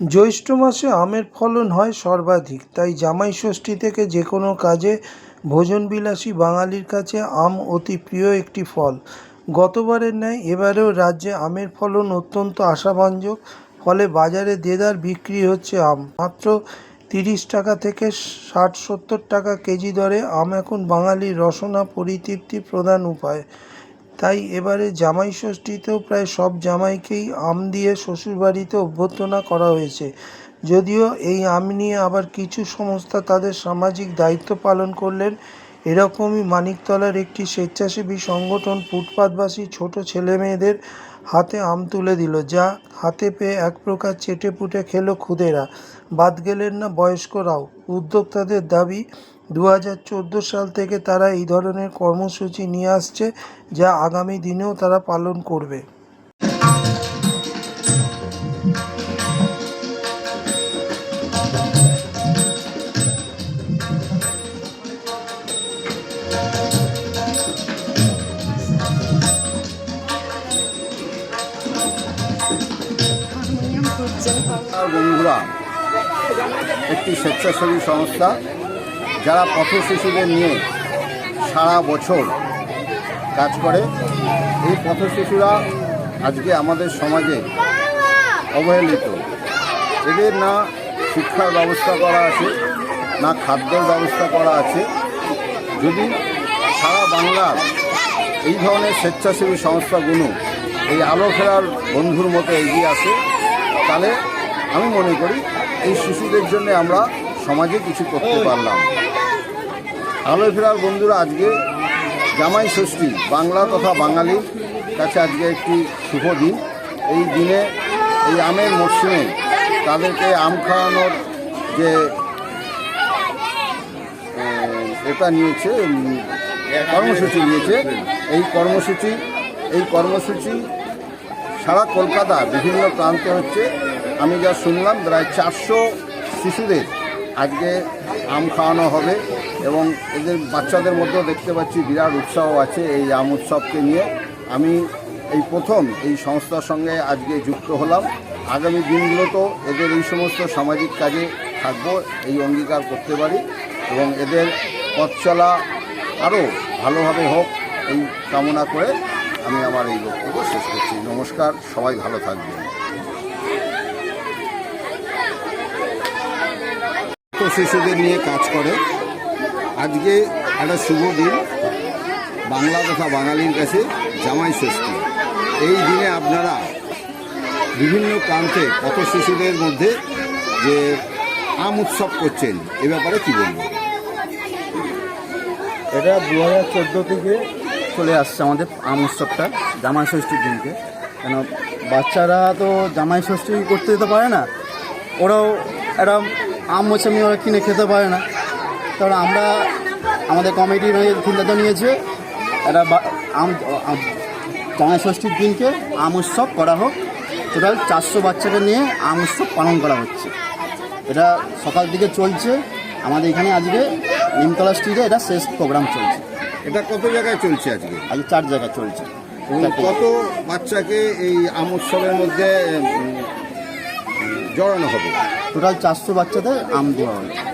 জ্যৈষ্ঠ মাসে আমের ফলন হয় সর্বাধিক, তাই জামাই ষষ্ঠী থেকে যে কোনো কাজে ভোজনবিলাসী বাঙালির কাছে আম অতি প্রিয় একটি ফল। গতবারের ন্যায় এবারেও রাজ্যে আমের ফলন অত্যন্ত আশাভাঞ্জক ফলে বাজারে দেদার বিক্রি হচ্ছে আম। মাত্র তিরিশ টাকা থেকে ষাট সত্তর টাকা কেজি দরে আম এখন বাঙালির রসনা পরিতৃপ্তি প্রধান উপায়। তাই এবারে জামাই ষষ্ঠীতেও প্রায় সব জামাইকেই আম দিয়ে শ্বশুরবাড়িতে অভ্যর্থনা করা হয়েছে। যদিও এই আম নিয়ে আবার কিছু সংস্থা তাদের সামাজিক দায়িত্ব পালন করলেন। এরকমই মানিকতলার একটি স্বেচ্ছাসেবী সংগঠন ফুটপাতবাসী ছোট ছেলেমেয়েদের হাতে আম তুলে দিল, যা হাতে পেয়ে এক প্রকার চেটেপুটে খেলো খুদেরা। বাদ গেলেন না বয়স্করাও। উদ্যোক্তাদের দাবি দু হাজার চোদ্দ সাল থেকে তারা এই ধরনের কর্মসূচি নিয়ে আসছে, যা আগামী দিনেও তারা পালন করবে। বন্ধুরা, একটি স্বেচ্ছাসেবী সংস্থা যারা পথ শিশুদের নিয়ে সারা বছর কাজ করে, এই পথ শিশুরা আজকে আমাদের সমাজে অবহেলিত। এদের না শিক্ষার ব্যবস্থা করা আছে, না খাদ্যর ব্যবস্থা করা আছে। যদি সারা বাংলার এই ধরনের স্বেচ্ছাসেবী সংস্থাগুলো এই আলো ফেরার বন্ধুর মতো এগিয়ে আসে, তাহলে আমি মনে করি এই শিশুদের জন্য আমরা সমাজে কিছু করতে পারলাম। আলো ফেরার বন্ধুরা, আজকে জামাই ষষ্ঠী, বাংলা তথা বাঙালির কাছে আজকে একটি শুভ দিন। এই দিনে এই আমের মরশুমে তাদেরকে আম খাওয়ানোর যে এটা নিয়েছে কর্মসূচি নিয়েছে। এই কর্মসূচি এই কর্মসূচি সারা কলকাতা, বিভিন্ন প্রান্তে হচ্ছে। আমি যা শুনলাম, প্রায় চারশো শিশুদের আজকে আম খাওয়ানো হবে। এবং এদের বাচ্চাদের মধ্যেও দেখতে পাচ্ছি বিরাট উৎসাহ আছে এই আম উৎসবকে নিয়ে। আমি এই প্রথম এই সংস্থার সঙ্গে আজকে যুক্ত হলাম। আগামী দিনগুলোতেও এদের এই সমস্ত সামাজিক কাজে থাকব, এই অঙ্গীকার করতে পারি এবং এদের পথ চলা আরও ভালোভাবে হোক এই কামনা করে আমি আমার এই বক্তব্য শেষ করছি। নমস্কার, সবাই ভালো থাকবেন। শিশুদের নিয়ে কাজ করে। আজকে একটা শুভ দিন। বাংলা তথা বাঙালির কাছে জামাই ষষ্ঠী। এই দিনে আপনারা বিভিন্ন প্রান্তে কত শিশুদের মধ্যে যে আম উৎসব করছেন, এ ব্যাপারে কী বলবেন এটা দু হাজার চোদ্দ থেকে চলে আসছে আমাদের আম উৎসবটা, জামাই ষষ্ঠীর দিনকে। কেন, বাচ্চারা তো জামাই ষষ্ঠী করতে যেতে পারে না। ওরাও একটা আম মোচামি ওরা কিনে খেতে পারে না। তাহলে আমরা আমাদের কমিটি চিন্তা নিয়েছে একটা বা- আম জামাই ষষ্ঠীর দিনকে আম উৎসব করা হোক। টোটাল চারশো বাচ্চাকে নিয়ে আম উৎসব পালন করা হচ্ছে। এটা সকাল দিকে চলছে। আমাদের এখানে আজকে নিমতলা স্ট্রিটে এটা শেষ প্রোগ্রাম চলছে। এটা কত জায়গায় চলছে আজকে? আজকে চার জায়গায় চলছে। কত বাচ্চাকে এই আম উৎসবের মধ্যে জড়ানো হবে? টোটাল চারশো বাচ্চাদের আম দেওয়া হয়েছে।